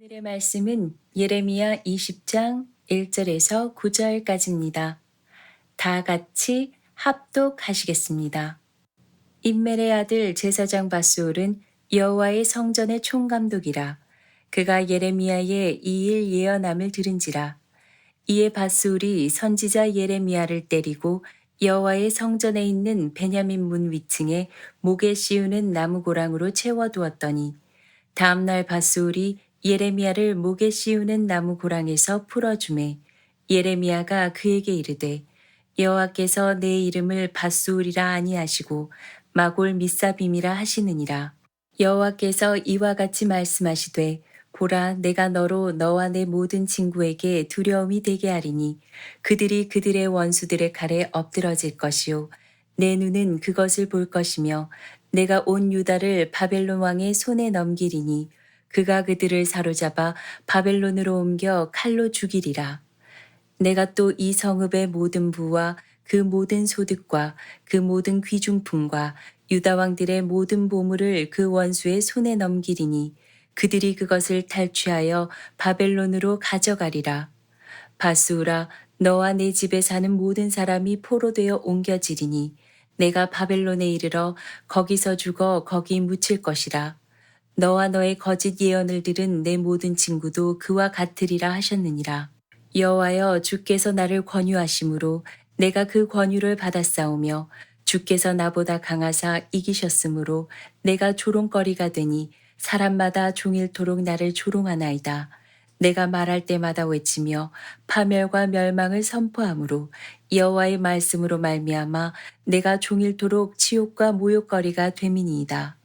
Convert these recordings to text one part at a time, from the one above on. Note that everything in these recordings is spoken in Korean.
오늘의 말씀은 예레미야 20장 1절에서 9절까지입니다. 다 같이 합독하시겠습니다. 인멜의 아들 제사장 바스올은 여호와의 성전의 총감독이라 그가 예레미야의 이 일 예언함을 들은지라 이에 바스올이 선지자 예레미야를 때리고 여호와의 성전에 있는 베냐민 문 위층에 목에 씌우는 나무 고랑으로 채워 두었더니 다음 날 바스올이 예레미야를 목에 씌우는 나무 고랑에서 풀어주매 예레미야가 그에게 이르되 여호와께서 내 이름을 바스울이라 아니하시고 마골 미사빔이라 하시느니라. 여호와께서 이와 같이 말씀하시되 보라 내가 너로 너와 내 모든 친구에게 두려움이 되게 하리니 그들이 그들의 원수들의 칼에 엎드러질 것이요 내 눈은 그것을 볼 것이며 내가 온 유다를 바벨론 왕의 손에 넘기리니 그가 그들을 사로잡아 바벨론으로 옮겨 칼로 죽이리라. 내가 또 이 성읍의 모든 부와 그 모든 소득과 그 모든 귀중품과 유다 왕들의 모든 보물을 그 원수의 손에 넘기리니 그들이 그것을 탈취하여 바벨론으로 가져가리라. 바스우라 너와 내 집에 사는 모든 사람이 포로되어 옮겨지리니 내가 바벨론에 이르러 거기서 죽어 거기 묻힐 것이라. 너와 너의 거짓 예언을 들은 내 모든 친구도 그와 같으리라 하셨느니라. 여호와여 주께서 나를 권유하심으로 내가 그 권유를 받았사오며 주께서 나보다 강하사 이기셨으므로 내가 조롱거리가 되니 사람마다 종일토록 나를 조롱하나이다. 내가 말할 때마다 외치며 파멸과 멸망을 선포함으로 여호와의 말씀으로 말미암아 내가 종일토록 치욕과 모욕거리가 됨이니이다.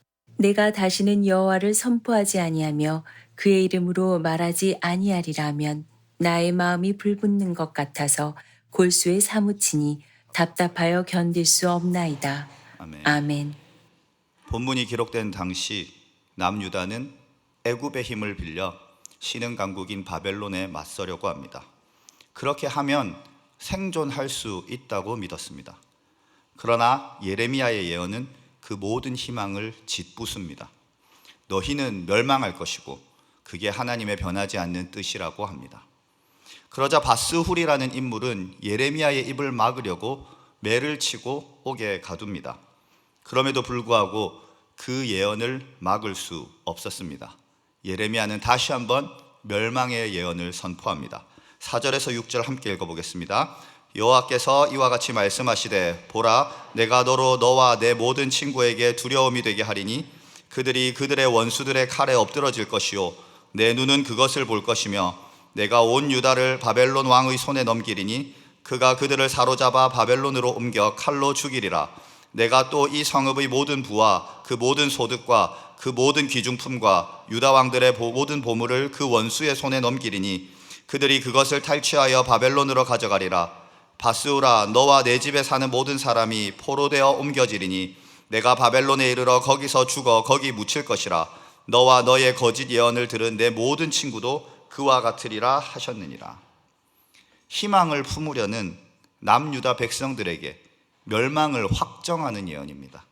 내가 다시는 여호와를 선포하지 아니하며 그의 이름으로 말하지 아니하리라면 나의 마음이 불붙는 것 같아서 골수에 사무치니 답답하여 견딜 수 없나이다. 아멘. 아멘. 본문이 기록된 당시 남유다는 애굽의 힘을 빌려 신흥 강국인 바벨론에 맞서려고 합니다. 그렇게 하면 생존할 수 있다고 믿었습니다. 그러나 예레미야의 예언은 그 모든 희망을 짓부숩니다. 너희는 멸망할 것이고 그게 하나님의 변하지 않는 뜻이라고 합니다. 그러자 바스훌이라는 인물은 예레미야의 입을 막으려고 매를 치고 옥에 가둡니다. 그럼에도 불구하고 그 예언을 막을 수 없었습니다. 예레미야는 다시 한번 멸망의 예언을 선포합니다. 4절에서 6절 함께 읽어보겠습니다. 여호와께서 이와 같이 말씀하시되 보라 내가 너로 너와 내 모든 친구에게 두려움이 되게 하리니 그들이 그들의 원수들의 칼에 엎드러질 것이요 내 눈은 그것을 볼 것이며 내가 온 유다를 바벨론 왕의 손에 넘기리니 그가 그들을 사로잡아 바벨론으로 옮겨 칼로 죽이리라. 내가 또 이 성읍의 모든 부와 그 모든 소득과 그 모든 귀중품과 유다 왕들의 보- 모든 보물을 그 원수의 손에 넘기리니 그들이 그것을 탈취하여 바벨론으로 가져가리라 바스우라 너와 내 집에 사는 모든 사람이 포로되어 옮겨지리니 내가 바벨론에 이르러 거기서 죽어 거기 묻힐 것이라 너와 너의 거짓 예언을 들은 내 모든 친구도 그와 같으리라 하셨느니라 희망을 품으려는 남유다 백성들에게 멸망을 확정하는 예언입니다.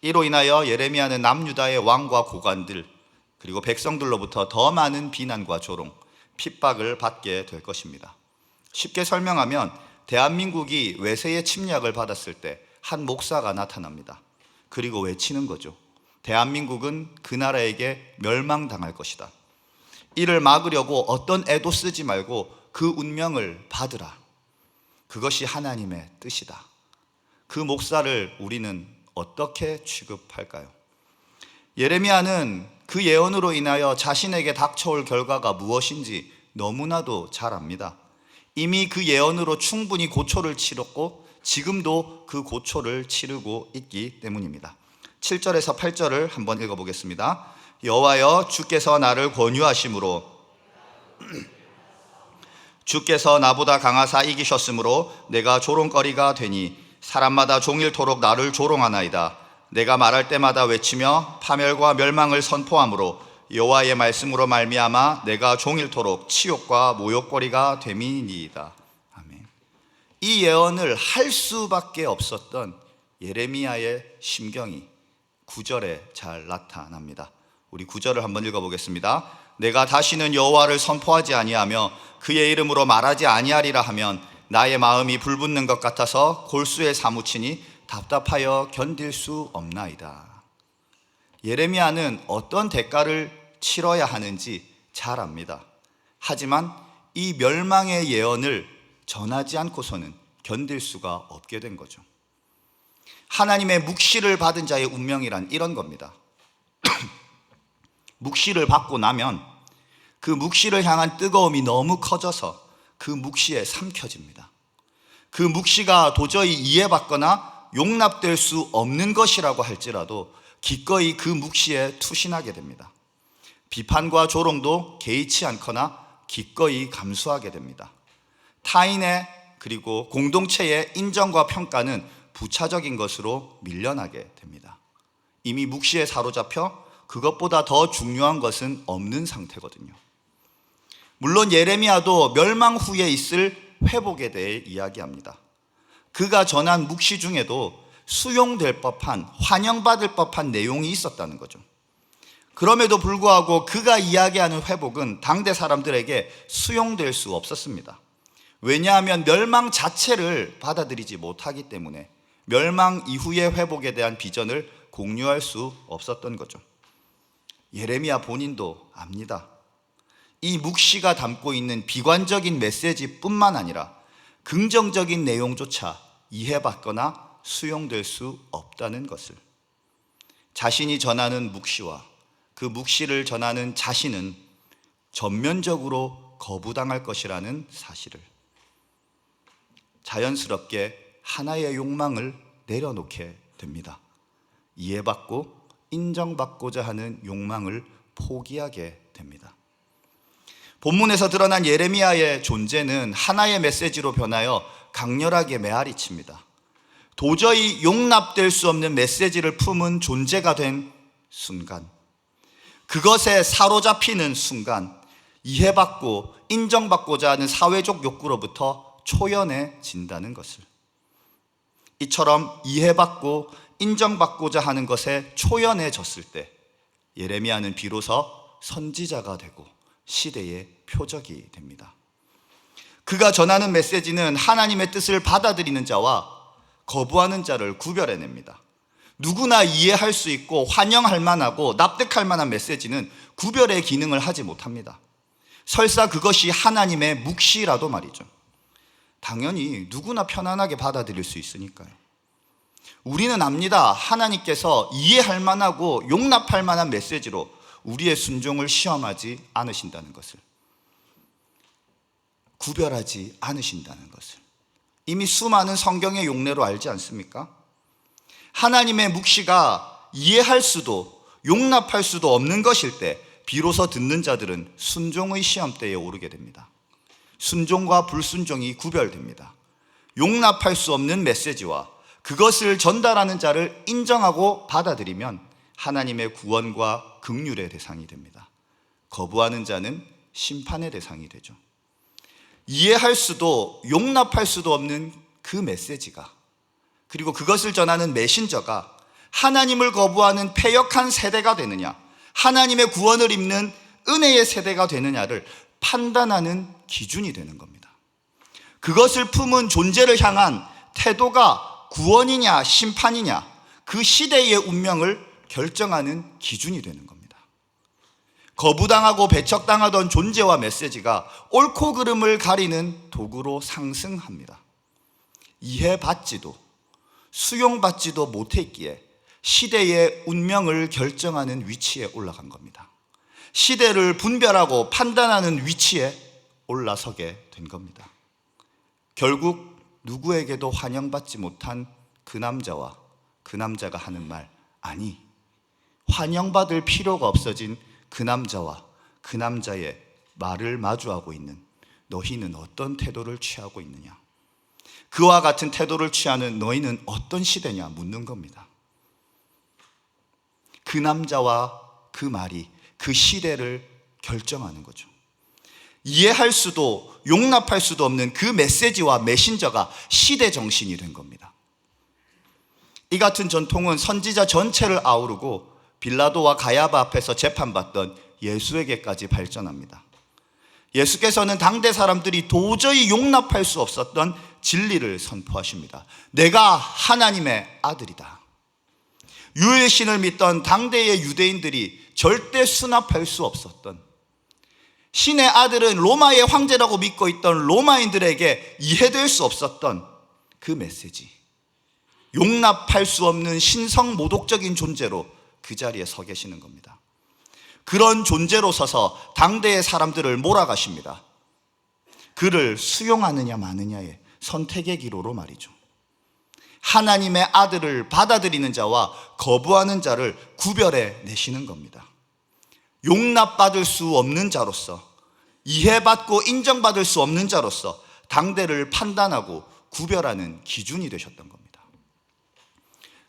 이로 인하여 예레미야는 남유다의 왕과 고관들 그리고 백성들로부터 더 많은 비난과 조롱, 핍박을 받게 될 것입니다. 쉽게 설명하면 대한민국이 외세의 침략을 받았을 때 한 목사가 나타납니다. 그리고 외치는 거죠. 대한민국은 그 나라에게 멸망당할 것이다. 이를 막으려고 어떤 애도 쓰지 말고 그 운명을 받으라. 그것이 하나님의 뜻이다. 그 목사를 우리는 어떻게 취급할까요? 예레미야는 그 예언으로 인하여 자신에게 닥쳐올 결과가 무엇인지 너무나도 잘 압니다. 이미 그 예언으로 충분히 고초를 치렀고 지금도 그 고초를 치르고 있기 때문입니다. 7절에서 8절을 한번 읽어 보겠습니다. 여호와여 주께서 나를 권유하심으로 주께서 나보다 강하사 이기셨으므로 내가 조롱거리가 되니 사람마다 종일토록 나를 조롱하나이다. 내가 말할 때마다 외치며 파멸과 멸망을 선포함으로 여호와의 말씀으로 말미암아 내가 종일토록 치욕과 모욕거리가 됨이니이다. 아멘. 이 예언을 할 수밖에 없었던 예레미야의 심경이 구절에 잘 나타납니다. 우리 구절을 한번 읽어 보겠습니다. 내가 다시는 여호와를 선포하지 아니하며 그의 이름으로 말하지 아니하리라 하면 나의 마음이 불붙는 것 같아서 골수에 사무치니 답답하여 견딜 수 없나이다. 예레미야는 어떤 대가를 치러야 하는지 잘 압니다. 하지만 이 멸망의 예언을 전하지 않고서는 견딜 수가 없게 된 거죠. 하나님의 묵시를 받은 자의 운명이란 이런 겁니다. 묵시를 받고 나면 그 묵시를 향한 뜨거움이 너무 커져서 그 묵시에 삼켜집니다. 그 묵시가 도저히 이해받거나 용납될 수 없는 것이라고 할지라도 기꺼이 그 묵시에 투신하게 됩니다. 비판과 조롱도 개의치 않거나 기꺼이 감수하게 됩니다. 타인의 그리고 공동체의 인정과 평가는 부차적인 것으로 밀려나게 됩니다. 이미 묵시에 사로잡혀 그것보다 더 중요한 것은 없는 상태거든요. 물론 예레미야도 멸망 후에 있을 회복에 대해 이야기합니다. 그가 전한 묵시 중에도 수용될 법한 환영받을 법한 내용이 있었다는 거죠. 그럼에도 불구하고 그가 이야기하는 회복은 당대 사람들에게 수용될 수 없었습니다. 왜냐하면 멸망 자체를 받아들이지 못하기 때문에 멸망 이후의 회복에 대한 비전을 공유할 수 없었던 거죠. 예레미야 본인도 압니다. 이 묵시가 담고 있는 비관적인 메시지뿐만 아니라 긍정적인 내용조차 이해받거나 수용될 수 없다는 것을 자신이 전하는 묵시와 그 묵시를 전하는 자신은 전면적으로 거부당할 것이라는 사실을 자연스럽게 하나의 욕망을 내려놓게 됩니다. 이해받고 인정받고자 하는 욕망을 포기하게 됩니다. 본문에서 드러난 예레미야의 존재는 하나의 메시지로 변하여 강렬하게 메아리칩니다. 도저히 용납될 수 없는 메시지를 품은 존재가 된 순간, 그것에 사로잡히는 순간, 이해받고 인정받고자 하는 사회적 욕구로부터 초연해진다는 것을. 이처럼 이해받고 인정받고자 하는 것에 초연해졌을 때, 예레미야는 비로소 선지자가 되고 시대의 표적이 됩니다. 그가 전하는 메시지는 하나님의 뜻을 받아들이는 자와 거부하는 자를 구별해냅니다. 누구나 이해할 수 있고 환영할 만하고 납득할 만한 메시지는 구별의 기능을 하지 못합니다. 설사 그것이 하나님의 묵시라도 말이죠. 당연히 누구나 편안하게 받아들일 수 있으니까요. 우리는 압니다. 하나님께서 이해할 만하고 용납할 만한 메시지로 우리의 순종을 시험하지 않으신다는 것을. 구별하지 않으신다는 것을. 이미 수많은 성경의 용례로 알지 않습니까? 하나님의 묵시가 이해할 수도 용납할 수도 없는 것일 때 비로소 듣는 자들은 순종의 시험대에 오르게 됩니다. 순종과 불순종이 구별됩니다. 용납할 수 없는 메시지와 그것을 전달하는 자를 인정하고 받아들이면 하나님의 구원과 긍휼의 대상이 됩니다. 거부하는 자는 심판의 대상이 되죠. 이해할 수도 용납할 수도 없는 그 메시지가 그리고 그것을 전하는 메신저가 하나님을 거부하는 패역한 세대가 되느냐, 하나님의 구원을 입는 은혜의 세대가 되느냐를 판단하는 기준이 되는 겁니다. 그것을 품은 존재를 향한 태도가 구원이냐, 심판이냐, 그 시대의 운명을 결정하는 기준이 되는 겁니다. 거부당하고 배척당하던 존재와 메시지가 옳고 그름을 가리는 도구로 상승합니다. 이해받지도 수용받지도 못했기에 시대의 운명을 결정하는 위치에 올라간 겁니다. 시대를 분별하고 판단하는 위치에 올라서게 된 겁니다. 결국 누구에게도 환영받지 못한 그 남자와 그 남자가 하는 말, 아니, 환영받을 필요가 없어진 그 남자와 그 남자의 말을 마주하고 있는 너희는 어떤 태도를 취하고 있느냐? 그와 같은 태도를 취하는 너희는 어떤 시대냐 묻는 겁니다. 그 남자와 그 말이 그 시대를 결정하는 거죠. 이해할 수도 용납할 수도 없는 그 메시지와 메신저가 시대 정신이 된 겁니다. 이 같은 전통은 선지자 전체를 아우르고 빌라도와 가야바 앞에서 재판받던 예수에게까지 발전합니다. 예수께서는 당대 사람들이 도저히 용납할 수 없었던 진리를 선포하십니다. 내가 하나님의 아들이다. 유일신을 믿던 당대의 유대인들이 절대 수납할 수 없었던 신의 아들은 로마의 황제라고 믿고 있던 로마인들에게 이해될 수 없었던 그 메시지. 용납할 수 없는 신성 모독적인 존재로 그 자리에 서 계시는 겁니다. 그런 존재로 서서 당대의 사람들을 몰아가십니다. 그를 수용하느냐 마느냐의 선택의 기로로 말이죠. 하나님의 아들을 받아들이는 자와 거부하는 자를 구별해 내시는 겁니다. 용납받을 수 없는 자로서 이해받고 인정받을 수 없는 자로서 당대를 판단하고 구별하는 기준이 되셨던 겁니다.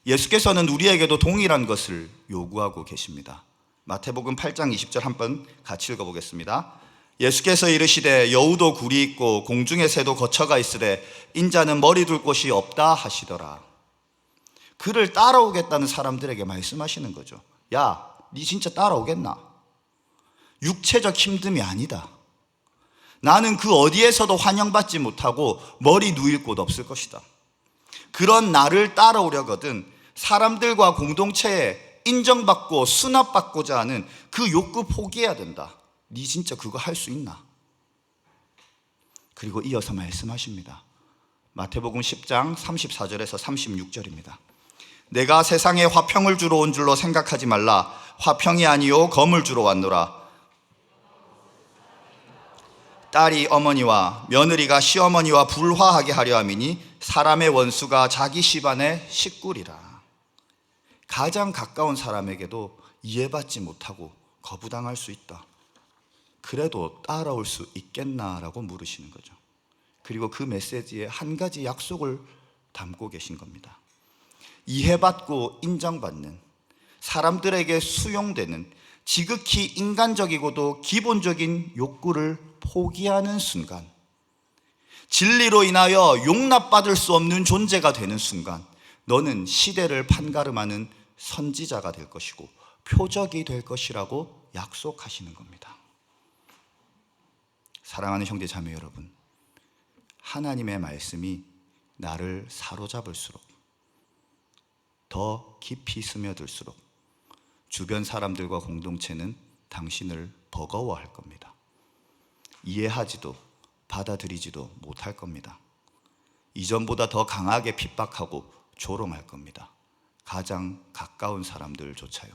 예수께서는 우리에게도 동일한 것을 요구하고 계십니다. 마태복음 8장 20절 한 번 같이 읽어보겠습니다. 예수께서 이르시되 여우도 굴이 있고 공중의 새도 거처가 있으되 인자는 머리 둘 곳이 없다 하시더라. 그를 따라오겠다는 사람들에게 말씀하시는 거죠. 야, 니 진짜 따라오겠나? 육체적 힘듦이 아니다. 나는 그 어디에서도 환영받지 못하고 머리 누일 곳 없을 것이다. 그런 나를 따라오려거든 사람들과 공동체에 인정받고 수납받고자 하는 그 욕구 포기해야 된다. 네 진짜 그거 할 수 있나? 그리고 이어서 말씀하십니다. 마태복음 10장 34절에서 36절입니다. 내가 세상에 화평을 주러 온 줄로 생각하지 말라. 화평이 아니요 검을 주러 왔노라. 딸이 어머니와 며느리가 시어머니와 불화하게 하려 함이니 사람의 원수가 자기 집안의 식구리라. 가장 가까운 사람에게도 이해받지 못하고 거부당할 수 있다. 그래도 따라올 수 있겠나라고 물으시는 거죠. 그리고 그 메시지에 한 가지 약속을 담고 계신 겁니다. 이해받고 인정받는 사람들에게 수용되는 지극히 인간적이고도 기본적인 욕구를 포기하는 순간, 진리로 인하여 용납받을 수 없는 존재가 되는 순간, 너는 시대를 판가름하는 선지자가 될 것이고 표적이 될 것이라고 약속하시는 겁니다. 사랑하는 형제 자매 여러분, 하나님의 말씀이 나를 사로잡을수록 더 깊이 스며들수록 주변 사람들과 공동체는 당신을 버거워할 겁니다. 이해하지도 받아들이지도 못할 겁니다. 이전보다 더 강하게 핍박하고 조롱할 겁니다. 가장 가까운 사람들조차요.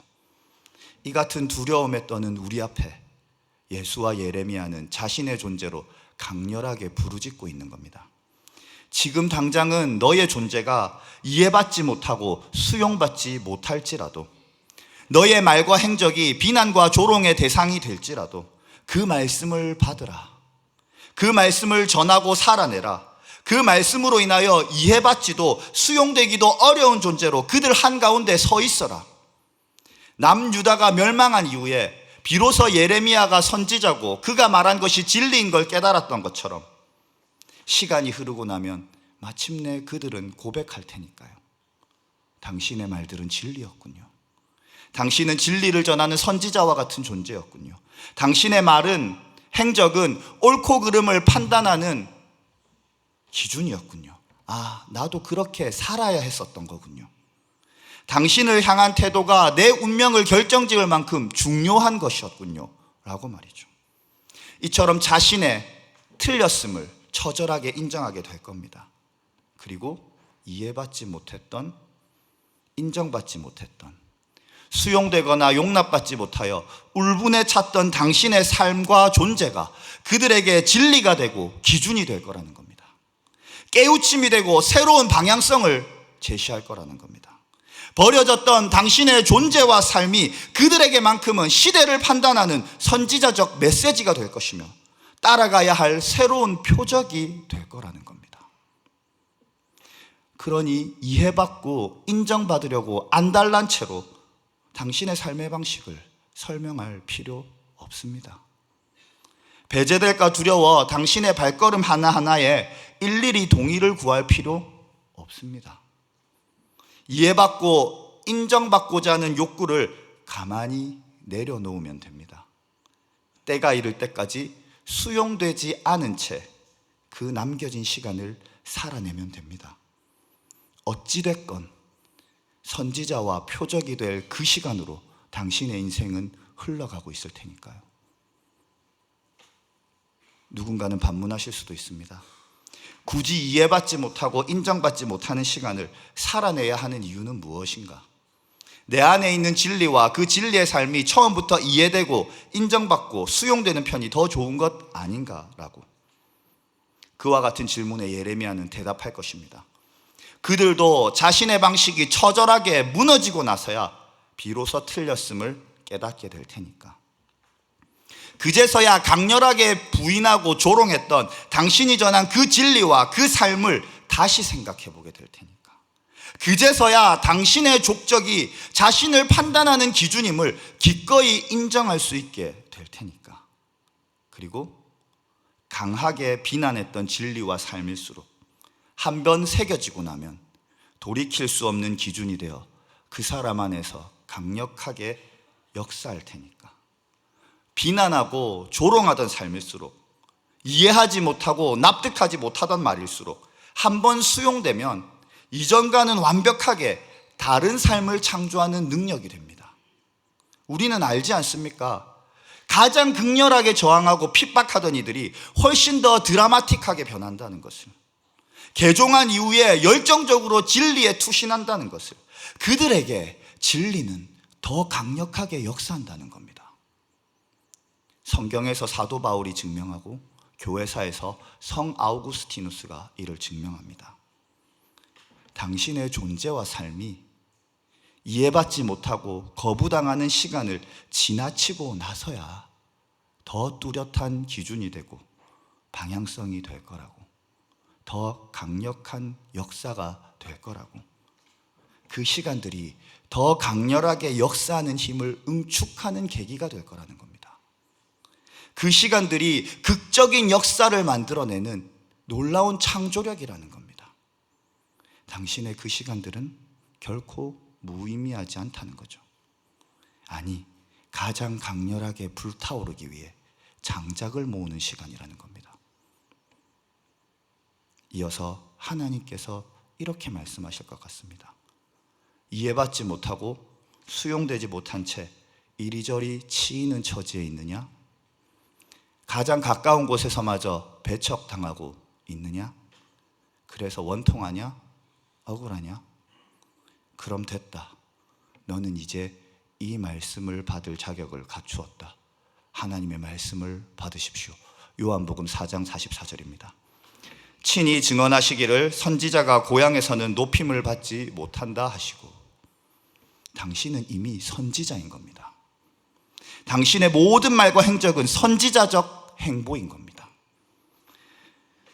이 같은 두려움에 떠는 우리 앞에 예수와 예레미야는 자신의 존재로 강렬하게 부르짖고 있는 겁니다. 지금 당장은 너의 존재가 이해받지 못하고 수용받지 못할지라도 너의 말과 행적이 비난과 조롱의 대상이 될지라도 그 말씀을 받으라. 그 말씀을 전하고 살아내라. 그 말씀으로 인하여 이해받지도 수용되기도 어려운 존재로 그들 한가운데 서 있어라. 남유다가 멸망한 이후에 비로소 예레미야가 선지자고 그가 말한 것이 진리인 걸 깨달았던 것처럼 시간이 흐르고 나면 마침내 그들은 고백할 테니까요. 당신의 말들은 진리였군요. 당신은 진리를 전하는 선지자와 같은 존재였군요. 당신의 말은 행적은 옳고 그름을 판단하는 기준이었군요. 아, 나도 그렇게 살아야 했었던 거군요. 당신을 향한 태도가 내 운명을 결정지을 만큼 중요한 것이었군요. 라고 말이죠. 이처럼 자신의 틀렸음을 처절하게 인정하게 될 겁니다. 그리고 이해받지 못했던, 인정받지 못했던, 수용되거나 용납받지 못하여 울분에 찼던 당신의 삶과 존재가 그들에게 진리가 되고 기준이 될 거라는 겁니다. 깨우침이 되고 새로운 방향성을 제시할 거라는 겁니다. 버려졌던 당신의 존재와 삶이 그들에게만큼은 시대를 판단하는 선지자적 메시지가 될 것이며 따라가야 할 새로운 표적이 될 거라는 겁니다. 그러니 이해받고 인정받으려고 안달난 채로 당신의 삶의 방식을 설명할 필요 없습니다. 배제될까 두려워 당신의 발걸음 하나하나에 일일이 동의를 구할 필요 없습니다. 이해받고 인정받고자 하는 욕구를 가만히 내려놓으면 됩니다. 때가 이를 때까지 수용되지 않은 채 그 남겨진 시간을 살아내면 됩니다. 어찌됐건 선지자와 표적이 될 그 시간으로 당신의 인생은 흘러가고 있을 테니까요. 누군가는 반문하실 수도 있습니다. 굳이 이해받지 못하고 인정받지 못하는 시간을 살아내야 하는 이유는 무엇인가? 내 안에 있는 진리와 그 진리의 삶이 처음부터 이해되고 인정받고 수용되는 편이 더 좋은 것 아닌가라고. 그와 같은 질문에 예레미야는 대답할 것입니다. 그들도 자신의 방식이 처절하게 무너지고 나서야 비로소 틀렸음을 깨닫게 될 테니까. 그제서야 강렬하게 부인하고 조롱했던 당신이 전한 그 진리와 그 삶을 다시 생각해 보게 될 테니까. 그제서야 당신의 족적이 자신을 판단하는 기준임을 기꺼이 인정할 수 있게 될 테니까. 그리고 강하게 비난했던 진리와 삶일수록 한 번 새겨지고 나면 돌이킬 수 없는 기준이 되어 그 사람 안에서 강력하게 역사할 테니까. 비난하고 조롱하던 삶일수록 이해하지 못하고 납득하지 못하던 말일수록 한 번 수용되면 이전과는 완벽하게 다른 삶을 창조하는 능력이 됩니다. 우리는 알지 않습니까? 가장 극렬하게 저항하고 핍박하던 이들이 훨씬 더 드라마틱하게 변한다는 것을. 개종한 이후에 열정적으로 진리에 투신한다는 것을. 그들에게 진리는 더 강력하게 역사한다는 겁니다. 성경에서 사도 바울이 증명하고 교회사에서 성 아우구스티누스가 이를 증명합니다. 당신의 존재와 삶이 이해받지 못하고 거부당하는 시간을 지나치고 나서야 더 뚜렷한 기준이 되고 방향성이 될 거라고. 더 강력한 역사가 될 거라고. 그 시간들이 더 강렬하게 역사하는 힘을 응축하는 계기가 될 거라는 겁니다. 그 시간들이 극적인 역사를 만들어내는 놀라운 창조력이라는 겁니다. 당신의 그 시간들은 결코 무의미하지 않다는 거죠. 아니, 가장 강렬하게 불타오르기 위해 장작을 모으는 시간이라는 겁니다. 이어서 하나님께서 이렇게 말씀하실 것 같습니다. 이해받지 못하고 수용되지 못한 채 이리저리 치이는 처지에 있느냐? 가장 가까운 곳에서마저 배척당하고 있느냐? 그래서 원통하냐? 억울하냐? 그럼 됐다. 너는 이제 이 말씀을 받을 자격을 갖추었다. 하나님의 말씀을 받으십시오. 요한복음 4장 44절입니다. 친히 증언하시기를 선지자가 고향에서는 높임을 받지 못한다 하시고 당신은 이미 선지자인 겁니다. 당신의 모든 말과 행적은 선지자적 행보인 겁니다.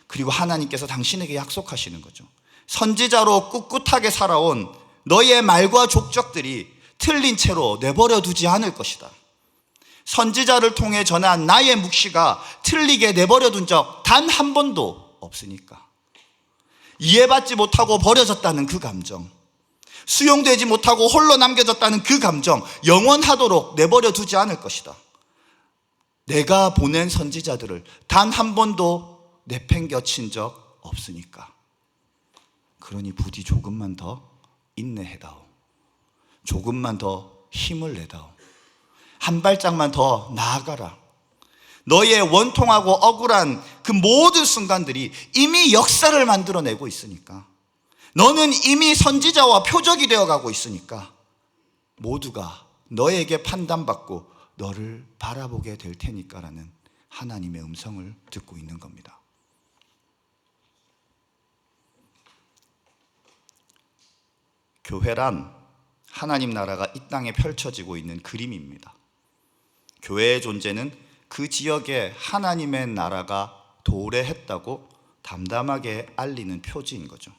그리고 하나님께서 당신에게 약속하시는 거죠. 선지자로 꿋꿋하게 살아온 너의 말과 족적들이 틀린 채로 내버려 두지 않을 것이다. 선지자를 통해 전한 나의 묵시가 틀리게 내버려 둔 적 단 한 번도 없으니까. 이해받지 못하고 버려졌다는 그 감정, 수용되지 못하고 홀로 남겨졌다는 그 감정, 영원하도록 내버려 두지 않을 것이다. 내가 보낸 선지자들을 단 한 번도 내팽겨친 적 없으니까. 그러니 부디 조금만 더 인내해다오. 조금만 더 힘을 내다오. 한 발짝만 더 나아가라. 너의 원통하고 억울한 그 모든 순간들이 이미 역사를 만들어내고 있으니까. 너는 이미 선지자와 표적이 되어 가고 있으니까. 모두가 너에게 판단받고 너를 바라보게 될 테니까라는 하나님의 음성을 듣고 있는 겁니다. 교회란 하나님 나라가 이 땅에 펼쳐지고 있는 그림입니다. 교회의 존재는 그 지역에 하나님의 나라가 도래했다고 담담하게 알리는 표지인 거죠.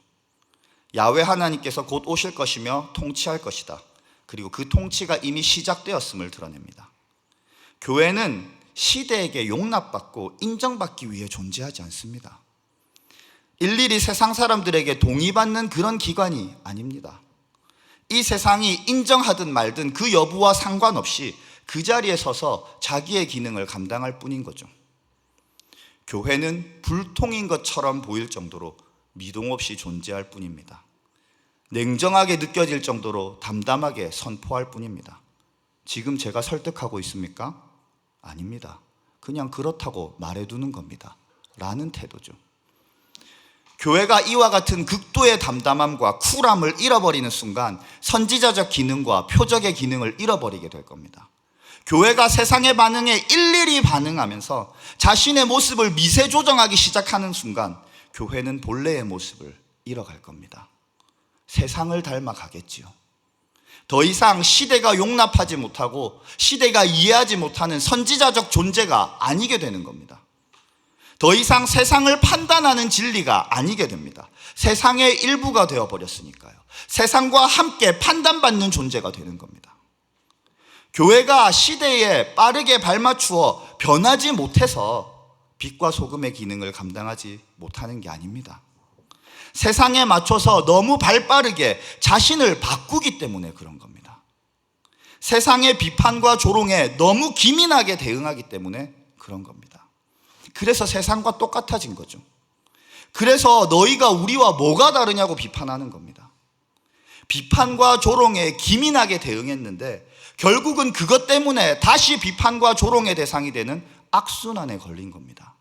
야외 하나님께서 곧 오실 것이며 통치할 것이다. 그리고 그 통치가 이미 시작되었음을 드러냅니다. 교회는 시대에게 용납받고 인정받기 위해 존재하지 않습니다. 일일이 세상 사람들에게 동의받는 그런 기관이 아닙니다. 이 세상이 인정하든 말든 그 여부와 상관없이 그 자리에 서서 자기의 기능을 감당할 뿐인 거죠. 교회는 불통인 것처럼 보일 정도로 미동 없이 존재할 뿐입니다. 냉정하게 느껴질 정도로 담담하게 선포할 뿐입니다. 지금 제가 설득하고 있습니까? 아닙니다. 그냥 그렇다고 말해두는 겁니다. 라는 태도죠. 교회가 이와 같은 극도의 담담함과 쿨함을 잃어버리는 순간 선지자적 기능과 표적의 기능을 잃어버리게 될 겁니다. 교회가 세상의 반응에 일일이 반응하면서 자신의 모습을 미세 조정하기 시작하는 순간 교회는 본래의 모습을 잃어갈 겁니다. 세상을 닮아가겠지요. 더 이상 시대가 용납하지 못하고 시대가 이해하지 못하는 선지자적 존재가 아니게 되는 겁니다. 더 이상 세상을 판단하는 진리가 아니게 됩니다. 세상의 일부가 되어버렸으니까요. 세상과 함께 판단받는 존재가 되는 겁니다. 교회가 시대에 빠르게 발맞추어 변하지 못해서 빛과 소금의 기능을 감당하지 못하는 게 아닙니다. 세상에 맞춰서 너무 발 빠르게 자신을 바꾸기 때문에 그런 겁니다. 세상의 비판과 조롱에 너무 기민하게 대응하기 때문에 그런 겁니다. 그래서 세상과 똑같아진 거죠. 그래서 너희가 우리와 뭐가 다르냐고 비판하는 겁니다. 비판과 조롱에 기민하게 대응했는데 결국은 그것 때문에 다시 비판과 조롱의 대상이 되는 악순환에 걸린 겁니다.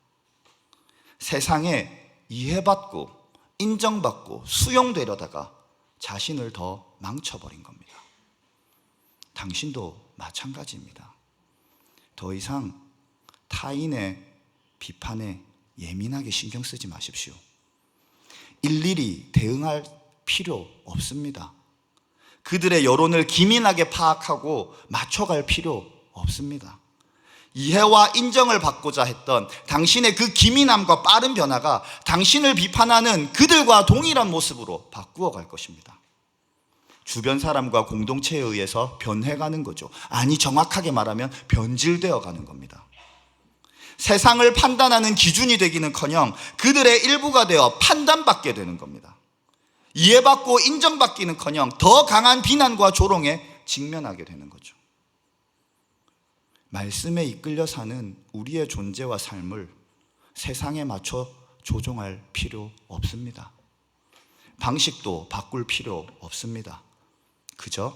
세상에 이해받고 인정받고 수용되려다가 자신을 더 망쳐버린 겁니다. 당신도 마찬가지입니다. 더 이상 타인의 비판에 예민하게 신경 쓰지 마십시오. 일일이 대응할 필요 없습니다. 그들의 여론을 기민하게 파악하고 맞춰갈 필요 없습니다. 이해와 인정을 받고자 했던 당신의 그 기민함과 빠른 변화가 당신을 비판하는 그들과 동일한 모습으로 바꾸어 갈 것입니다. 주변 사람과 공동체에 의해서 변해가는 거죠. 아니, 정확하게 말하면 변질되어 가는 겁니다. 세상을 판단하는 기준이 되기는 커녕 그들의 일부가 되어 판단받게 되는 겁니다. 이해받고 인정받기는 커녕 더 강한 비난과 조롱에 직면하게 되는 거죠. 말씀에 이끌려 사는 우리의 존재와 삶을 세상에 맞춰 조종할 필요 없습니다. 방식도 바꿀 필요 없습니다. 그저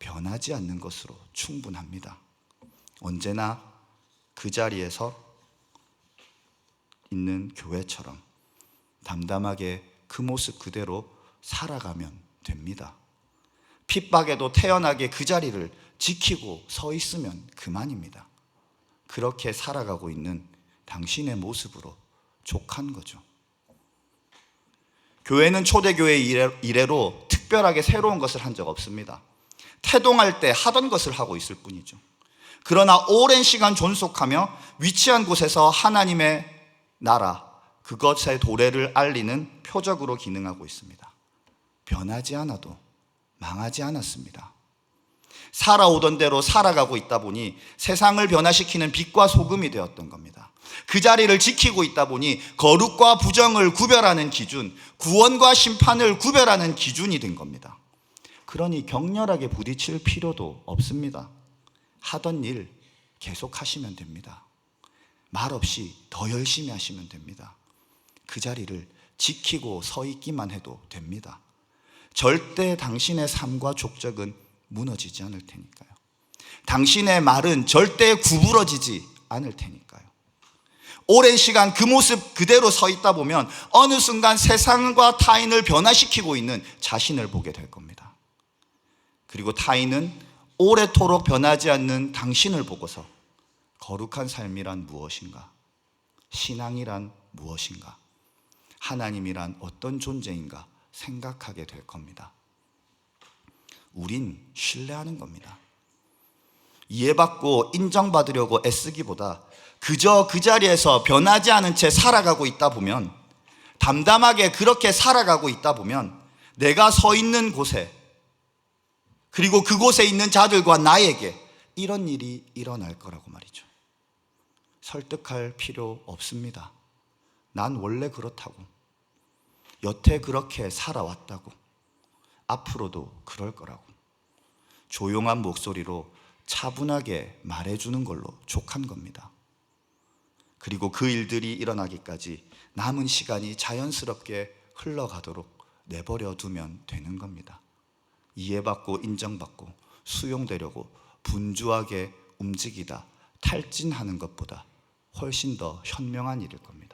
변하지 않는 것으로 충분합니다. 언제나 그 자리에서 있는 교회처럼 담담하게 그 모습 그대로 살아가면 됩니다. 핍박에도 태연하게 그 자리를 지키고 서 있으면 그만입니다. 그렇게 살아가고 있는 당신의 모습으로 족한 거죠. 교회는 초대교회 이래로 특별하게 새로운 것을 한 적 없습니다. 태동할 때 하던 것을 하고 있을 뿐이죠. 그러나 오랜 시간 존속하며 위치한 곳에서 하나님의 나라, 그것의 도래를 알리는 표적으로 기능하고 있습니다. 변하지 않아도 망하지 않았습니다. 살아오던 대로 살아가고 있다 보니 세상을 변화시키는 빛과 소금이 되었던 겁니다. 그 자리를 지키고 있다 보니 거룩과 부정을 구별하는 기준, 구원과 심판을 구별하는 기준이 된 겁니다. 그러니 격렬하게 부딪힐 필요도 없습니다. 하던 일 계속 하시면 됩니다. 말 없이 더 열심히 하시면 됩니다. 그 자리를 지키고 서 있기만 해도 됩니다. 절대 당신의 삶과 족적은 무너지지 않을 테니까요. 당신의 말은 절대 구부러지지 않을 테니까요. 오랜 시간 그 모습 그대로 서 있다 보면 어느 순간 세상과 타인을 변화시키고 있는 자신을 보게 될 겁니다. 그리고 타인은 오래도록 변하지 않는 당신을 보고서 거룩한 삶이란 무엇인가? 신앙이란 무엇인가? 하나님이란 어떤 존재인가 생각하게 될 겁니다. 우린 신뢰하는 겁니다. 이해받고 인정받으려고 애쓰기보다 그저 그 자리에서 변하지 않은 채 살아가고 있다 보면 담담하게 그렇게 살아가고 있다 보면 내가 서 있는 곳에 그리고 그곳에 있는 자들과 나에게 이런 일이 일어날 거라고 말이죠. 설득할 필요 없습니다. 난 원래 그렇다고. 여태 그렇게 살아왔다고. 앞으로도 그럴 거라고. 조용한 목소리로 차분하게 말해주는 걸로 족한 겁니다. 그리고 그 일들이 일어나기까지 남은 시간이 자연스럽게 흘러가도록 내버려 두면 되는 겁니다. 이해받고 인정받고 수용되려고 분주하게 움직이다 탈진하는 것보다 훨씬 더 현명한 일일 겁니다.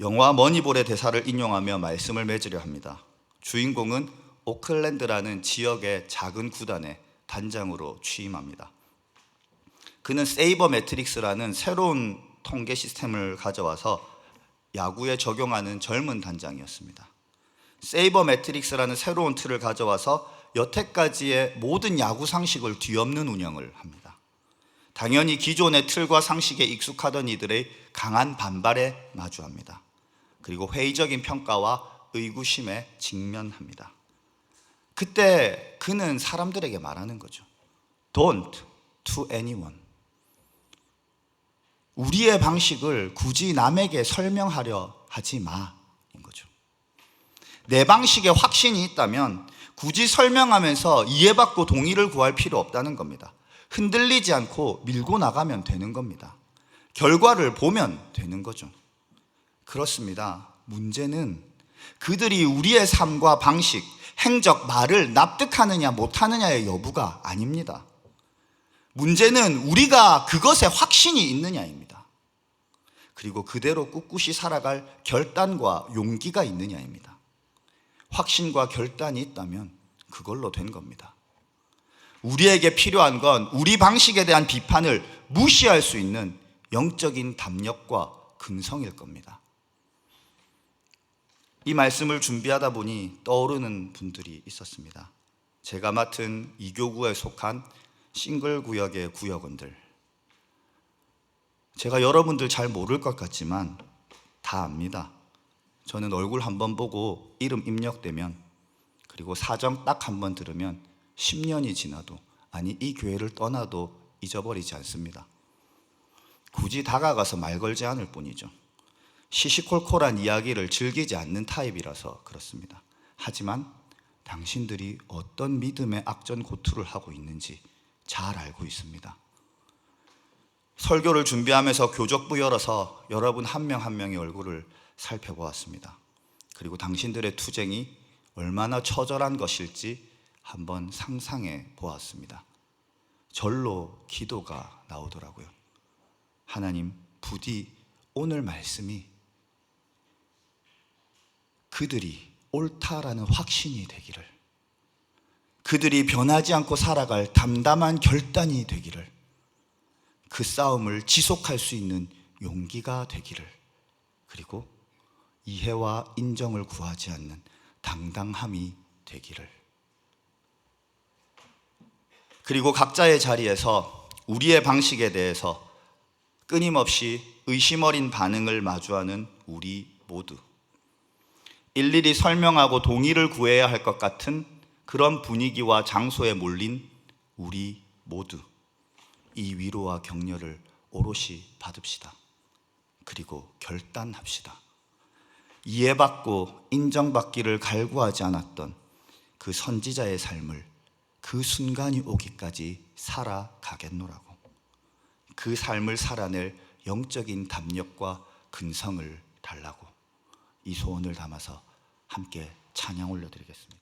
영화 머니볼의 대사를 인용하며 말씀을 맺으려 합니다. 주인공은 오클랜드라는 지역의 작은 구단의 단장으로 취임합니다. 그는 세이버 매트릭스라는 새로운 통계 시스템을 가져와서 야구에 적용하는 젊은 단장이었습니다. 세이버 매트릭스라는 새로운 틀을 가져와서 여태까지의 모든 야구 상식을 뒤엎는 운영을 합니다. 당연히 기존의 틀과 상식에 익숙하던 이들의 강한 반발에 마주합니다. 그리고 회의적인 평가와 의구심에 직면합니다. 그때 그는 사람들에게 말하는 거죠. Don't to anyone. 우리의 방식을 굳이 남에게 설명하려 하지 마. 인 거죠. 내 방식에 확신이 있다면 굳이 설명하면서 이해받고 동의를 구할 필요 없다는 겁니다. 흔들리지 않고 밀고 나가면 되는 겁니다. 결과를 보면 되는 거죠. 그렇습니다. 문제는 그들이 우리의 삶과 방식, 행적, 말을 납득하느냐 못하느냐의 여부가 아닙니다. 문제는 우리가 그것에 확신이 있느냐입니다. 그리고 그대로 꿋꿋이 살아갈 결단과 용기가 있느냐입니다. 확신과 결단이 있다면 그걸로 된 겁니다. 우리에게 필요한 건 우리 방식에 대한 비판을 무시할 수 있는 영적인 담력과 근성일 겁니다. 이 말씀을 준비하다 보니 떠오르는 분들이 있었습니다. 제가 맡은 이교구에 속한 싱글 구역의 구역원들. 제가 여러분들 잘 모를 것 같지만 다 압니다. 저는 얼굴 한 번 보고 이름 입력되면 그리고 사정 딱 한 번 들으면 10년이 지나도 아니 이 교회를 떠나도 잊어버리지 않습니다. 굳이 다가가서 말 걸지 않을 뿐이죠. 시시콜콜한 이야기를 즐기지 않는 타입이라서 그렇습니다. 하지만 당신들이 어떤 믿음의 악전 고투를 하고 있는지 잘 알고 있습니다. 설교를 준비하면서 교적부 열어서 여러분 한 명한 명의 얼굴을 살펴보았습니다. 그리고 당신들의 투쟁이 얼마나 처절한 것일지 한번 상상해 보았습니다. 절로 기도가 나오더라고요. 하나님, 부디 오늘 말씀이 그들이 옳다라는 확신이 되기를, 그들이 변하지 않고 살아갈 담담한 결단이 되기를, 그 싸움을 지속할 수 있는 용기가 되기를, 그리고 이해와 인정을 구하지 않는 당당함이 되기를. 그리고 각자의 자리에서 우리의 방식에 대해서 끊임없이 의심 어린 반응을 마주하는 우리 모두. 일일이 설명하고 동의를 구해야 할 것 같은 그런 분위기와 장소에 몰린 우리 모두. 이 위로와 격려를 오롯이 받읍시다. 그리고 결단합시다. 이해받고 인정받기를 갈구하지 않았던 그 선지자의 삶을 그 순간이 오기까지 살아가겠노라고. 그 삶을 살아낼 영적인 담력과 근성을 달라고 이 소원을 담아서 함께 찬양 올려드리겠습니다.